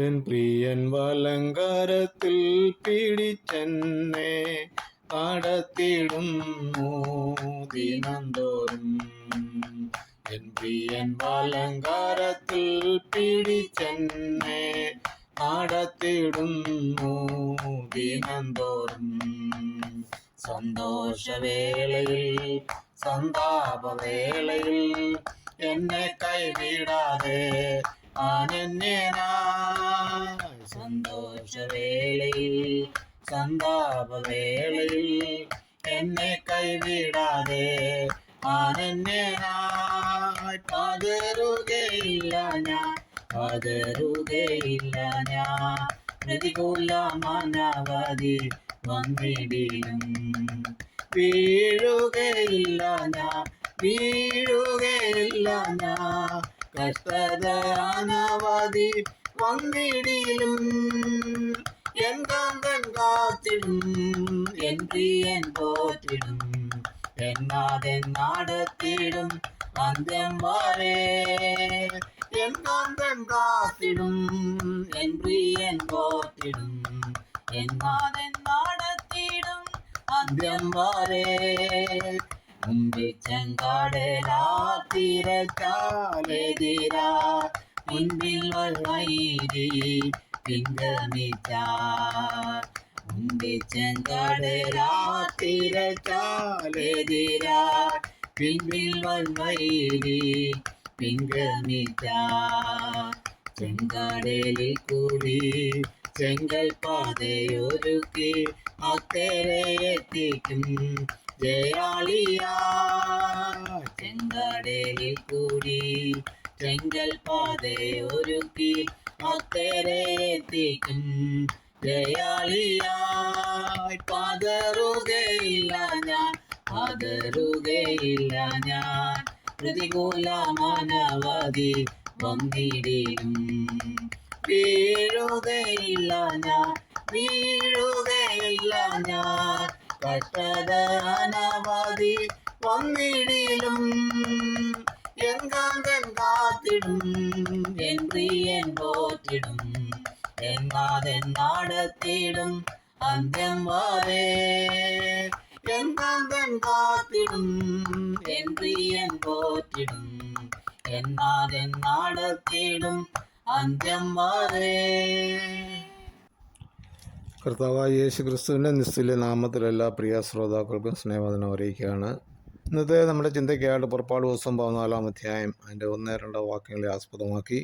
N പ്രിയൻ വലങ്കാരത്തിൽ പിടിച്ചെന്നെ നടത്തിടുന്നു ദിനംതോറും. N പ്രിയൻ വലങ്കാരത്തിൽ പിടിച്ചെന്നെ നടത്തിടുന്നു ദിനംതോറും. സന്തോഷവേളയിൽ സന്താപവേളയിൽ എന്നെ കൈവിടാതെ അനന്യനായി സന്തോഷവേളയിൽ സന്താപവേളയിൽ എന്നെ കൈവിടാതെ ആനെന്നെ പകരുകയില്ല ഞാൻ പകരുകയില്ല ഞാൻ. പ്രതികൂല മനവധി വന്നിടിയും. വീഴുകയില്ല ഞാൻ വീഴുകയില്ല ഞാൻ. കഷ്ടത അനവധി വന്നിടിലും എൻ കാന്തൻ കാത്തിടും എൻ പ്രിയൻ പോറ്റിടും എന്നാതെൻ നടത്തിടും അന്ത്യം വരെ എൻ കാന്തൻ കാത്തിടും എൻ പ്രിയൻ പോറ്റിടും എന്നാതെൻ നടത്തിടും അന്ത്യം വരെ മുമ്പിൽ ചെങ്കാടലാ തിരച്ചാലെതിരാ മുൻപിൽ വൈരി പിങ്കമിച്ച മുമ്പിൽ ചെങ്കാടലാ തിരച്ചാലെതിരാ പിൻപിൽ വൈരി പിങ്കമിച്ച ചെങ്കാടലിൽ കൂടി ചെങ്കൽ പാതയൊരുക്കി അക്കരയെത്തിക്കും ജയാളിയാ. ചെങ്കടലിൽ കൂടി ചെങ്കൽ പാതയൊരുക്കി ജയാളിയായി പതറുകയില്ല ഞാൻ പതറുകയില്ല ഞാൻ. പ്രതികൂല മാനവതി വന്നിടും വീഴുകയില്ല ഞാൻ വീഴുകയില്ല ഞാൻ. കഷ്ടത വന്നിടിലും. കാന്തൻ കാത്തിടും എൻ போற்றிடும் പോറ്റിടും நாடத்திடும் എൻ കാന്തൻ കാത്തിടും എൻ പ്രിയൻ പോറ്റിടും എന്നാതെൻ നടത്തിടും അന്ത്യം വരെ. കർത്താവായ യേശു ക്രിസ്തുവിന്റെ നിസ്തുല്യ നാമത്തിൽ എല്ലാ പ്രിയ ശ്രോതാക്കൾക്കും സ്നേഹവദനം അറിയിക്കുകയാണ്. ഇന്നത്തെ നമ്മുടെ ചിന്തയ്ക്കായിട്ട് പുറപ്പാട് ദിവസം പതിനാലാം അധ്യായം അതിന്റെ ഒന്ന് രണ്ട് വാക്യങ്ങളെ ആസ്പദമാക്കി.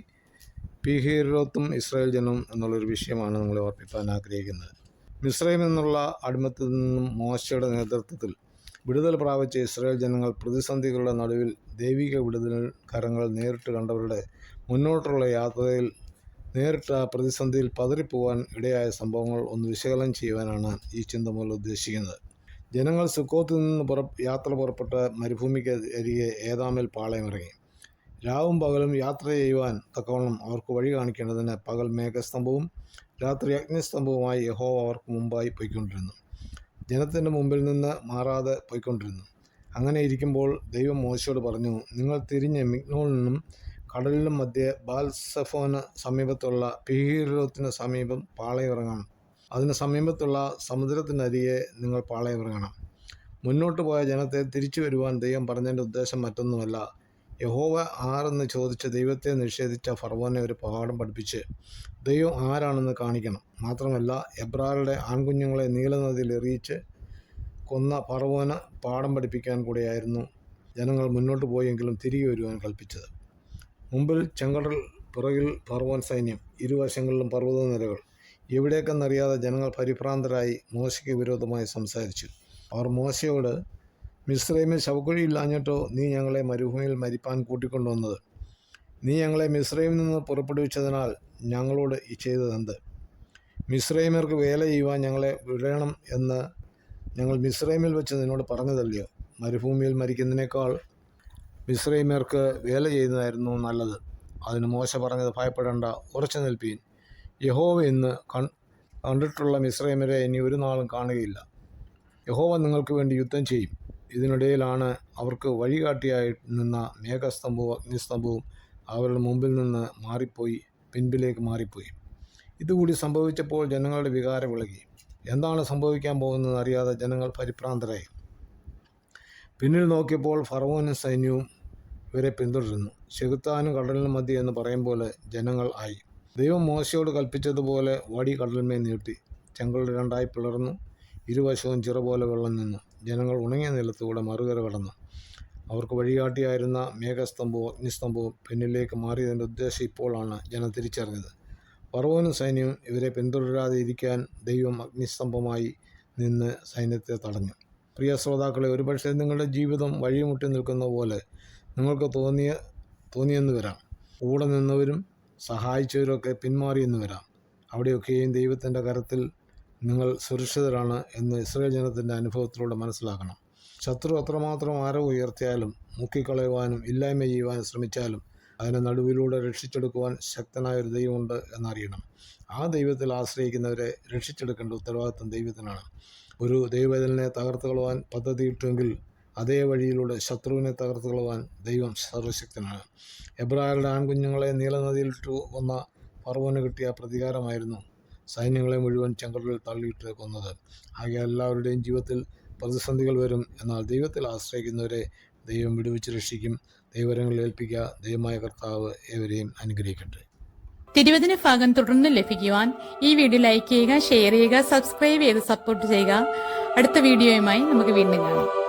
പീഹീരോത്തും ഇസ്രായേൽ ജനവും എന്നുള്ളൊരു വിഷയമാണ് നമ്മൾ ഓർപ്പിക്കാൻ ആഗ്രഹിക്കുന്നത്. മിസ്രൈമിൽ നിന്നുള്ള അടിമത്തിൽ നിന്നും മോശയുടെ നേതൃത്വത്തിൽ വിടുതൽ പ്രാപിച്ച ഇസ്രായേൽ ജനങ്ങൾ പ്രതിസന്ധികളുടെ നടുവിൽ ദൈവിക വിടുതൽ കരങ്ങൾ നേരിട്ട് കണ്ടവരുടെ മുന്നോട്ടുള്ള യാത്രയിൽ നേരിട്ട പ്രതിസന്ധിയിൽ പതറിപ്പോവാൻ ഇടയായ സംഭവങ്ങൾ ഒന്ന് വിശകലനം ചെയ്യുവാനാണ് ഈ ചിന്ത മൂലം ഉദ്ദേശിക്കുന്നത്. ജനങ്ങൾ സുക്കോത്തിൽ നിന്ന് പുറ യാത്ര പുറപ്പെട്ട് മരുഭൂമിക്ക് അരികെ ഏതാമിൽ പാളയമിറങ്ങി രാവും പകലും യാത്ര ചെയ്യുവാൻ തക്കവണ്ണം അവർക്ക് വഴി കാണിക്കേണ്ടതിന് പകൽ മേഘസ്തംഭവും രാത്രി അഗ്നിസ്തംഭവുമായി യഹോ അവർക്ക് മുമ്പായി പോയിക്കൊണ്ടിരുന്നു. ജനത്തിന്റെ മുമ്പിൽ നിന്ന് മാറാതെ പോയിക്കൊണ്ടിരുന്നു. അങ്ങനെ ഇരിക്കുമ്പോൾ ദൈവം മോശയോട് പറഞ്ഞു നിങ്ങൾ തിരിഞ്ഞ് മിഗ്നോളിൽ നിന്നും കടലിലും മധ്യേ ബാൽസഫോന് സമീപത്തുള്ള പിഹീരോത്തിന് സമീപം പാളയമിറങ്ങണം അതിന് സമീപത്തുള്ള സമുദ്രത്തിനരികെ നിങ്ങൾ പാളയമിറങ്ങണം. മുന്നോട്ട് പോയ ജനത്തെ തിരിച്ചു വരുവാൻ ദൈവം പറഞ്ഞതിന്റെ ഉദ്ദേശം മറ്റൊന്നുമല്ല. യഹോവ ആരെന്ന് ചോദിച്ച് ദൈവത്തെ നിഷേധിച്ച ഫർവോനെ ഒരു പാഠം പഠിപ്പിച്ച് ദൈവം ആരാണെന്ന് കാണിക്കണം. മാത്രമല്ല എബ്രാറുടെ ആൺകുഞ്ഞുങ്ങളെ നീലനദിയിൽ എറിയിച്ച് കൊന്ന ഫറവോന് പാഠം പഠിപ്പിക്കാൻ കൂടിയായിരുന്നു ജനങ്ങൾ മുന്നോട്ട് പോയെങ്കിലും തിരികെ വരുവാൻ കൽപ്പിച്ചത്. മുമ്പിൽ ചെങ്കടൽ പുറകിൽ ഫർവോൻ സൈന്യം ഇരുവശങ്ങളിലും പർവതനിരകൾ എവിടേക്കെന്നറിയാതെ ജനങ്ങൾ പരിഭ്രാന്തരായി മോശയ്ക്ക് വിരോധമായി സംസാരിച്ചു. അവർ മോശയോട് മിശ്രൈമിൽ ശവക്കുഴിയില്ലാഞ്ഞിട്ടോ നീ ഞങ്ങളെ മരുഭൂമിയിൽ മരിപ്പാൻ കൂട്ടിക്കൊണ്ടുവന്നത്? നീ ഞങ്ങളെ മിശ്രൈമിൽ നിന്ന് പുറപ്പെടുവിച്ചതിനാൽ ഞങ്ങളോട് ഈ ചെയ്തതെന്ത്? മിശ്രൈമർക്ക് വേല ചെയ്യുവാൻ ഞങ്ങളെ വിടണം എന്ന് ഞങ്ങൾ മിശ്രൈമിൽ വെച്ച് നിന്നോട് പറഞ്ഞതല്ലയോ? മരുഭൂമിയിൽ മരിക്കുന്നതിനേക്കാൾ മിശ്രൈമർക്ക് വേല ചെയ്യുന്നതായിരുന്നു നല്ലത്. അതിന് മോശ പറഞ്ഞത് ഭയപ്പെടേണ്ട ഉറച്ചു നിൽപ്പീൻ. യഹോവ ഇന്ന് കണ്ടിട്ടുള്ള മിശ്രൈമരെ ഇനി ഒരു നാളും കാണുകയില്ല. യഹോവ നിങ്ങൾക്ക് വേണ്ടി യുദ്ധം ചെയ്യും. ഇതിനിടയിലാണ് അവർക്ക് വഴികാട്ടിയായി നിന്ന മേഘസ്തംഭവും അഗ്നിസ്തംഭവും അവരുടെ മുമ്പിൽ നിന്ന് മാറിപ്പോയി പിൻപിലേക്ക് മാറിപ്പോയി. ഇതുകൂടി സംഭവിച്ചപ്പോൾ ജനങ്ങളുടെ വികാരം വിളകി. എന്താണ് സംഭവിക്കാൻ പോകുന്നതെന്ന് അറിയാതെ ജനങ്ങൾ പരിഭ്രാന്തരായി. പിന്നിൽ നോക്കിയപ്പോൾ ഫറവോനും സൈന്യവും ഇവരെ പിന്തുടരുന്നു. ചെകുത്താനും കടലിനും മതി എന്ന് പറയും പോലെ ജനങ്ങൾ ആയി. ദൈവം മോശയോട് കൽപ്പിച്ചതുപോലെ വടി കടലിന്മേൽ നീട്ടി. ചെങ്കൾ രണ്ടായി പിളർന്നു. ഇരുവശവും ചിറ പോലെ വെള്ളം നിന്നു. ജനങ്ങൾ ഉണങ്ങിയ നിലത്തൂടെ മറുകര കടന്നു. അവർക്ക് വഴികാട്ടിയായിരുന്ന മേഘസ്തംഭവും അഗ്നിസ്തംഭവും പിന്നിലേക്ക് മാറിയതിന്റെ ഉദ്ദേശം ഇപ്പോഴാണ് ജനം തിരിച്ചറിഞ്ഞത്. ഫറവോനും സൈന്യവും ഇവരെ പിന്തുടരാതെ ഇരിക്കാൻ ദൈവം അഗ്നിസ്തംഭമായി നിന്ന് സൈന്യത്തെ തടഞ്ഞു. പ്രിയ ശ്രോതാക്കളെ ഒരുപക്ഷെ നിങ്ങളുടെ ജീവിതം വഴിമുട്ടി നിൽക്കുന്ന പോലെ നിങ്ങൾക്ക് തോന്നിയ തോന്നിയെന്ന് വരാം. കൂടെ നിന്നവരും സഹായിച്ചവരൊക്കെ പിന്മാറിയെന്ന് വരാം. അവിടെയൊക്കെയും ദൈവത്തിന്റെ കരത്തിൽ നിങ്ങൾ സുരക്ഷിതരാണ് എന്ന് ഇസ്രയേൽ ജനത്തിന്റെ അനുഭവത്തിലൂടെ മനസ്സിലാക്കണം. ശത്രു അത്രമാത്രം ആരവ് ഉയർത്തിയാലും മുക്കിക്കളയുവാനും ഇല്ലായ്മ ചെയ്യുവാനും ശ്രമിച്ചാലും അതിനെ നടുവിലൂടെ രക്ഷിച്ചെടുക്കുവാൻ ശക്തനായ ഒരു ദൈവമുണ്ട് എന്നറിയണം. ആ ദൈവത്തിൽ ആശ്രയിക്കുന്നവരെ രക്ഷിച്ചെടുക്കേണ്ട ഉത്തരവാദിത്വം ദൈവത്തിനാണ്. ഒരു ദൈവവേദനെ തകർത്തുകളുവാൻ പദ്ധതിയിട്ടുവെങ്കിൽ അതേ വഴിയിലൂടെ ശത്രുവിനെ തകർത്ത് കളവാൻ ദൈവം സർവശക്തനാണ്. എബ്രായരുടെ ആൺകുഞ്ഞുങ്ങളെ നീലനദിയിലിട്ടു വന്ന ഫറവോന് കിട്ടിയ പ്രതികാരമായിരുന്നു സൈന്യങ്ങളെ മുഴുവൻ ചെങ്കടലിൽ തള്ളിയിട്ട് കൊന്നത്. ആകെ എല്ലാവരുടെയും ജീവിതത്തിൽ പ്രതിസന്ധികൾ വരും. എന്നാൽ ദൈവത്തിൽ ആശ്രയിക്കുന്നവരെ ദൈവം വിടുവിച്ച് രക്ഷിക്കും. ദൈവരങ്ങളിൽ ഏൽപ്പിക്കുക ദൈവമായ കർത്താവ് ഏവരെയും അനുഗ്രഹിക്കട്ടെ. തിരുവചന ഭാഗം തുടർന്ന് ലഭിക്കുവാൻ ഈ വീഡിയോ ലൈക്ക് ചെയ്യുക ഷെയർ ചെയ്യുക സബ്സ്ക്രൈബ് ചെയ്ത് സപ്പോർട്ട് ചെയ്യുക. അടുത്ത വീഡിയോയുമായി നമുക്ക് വീണ്ടും കാണാം.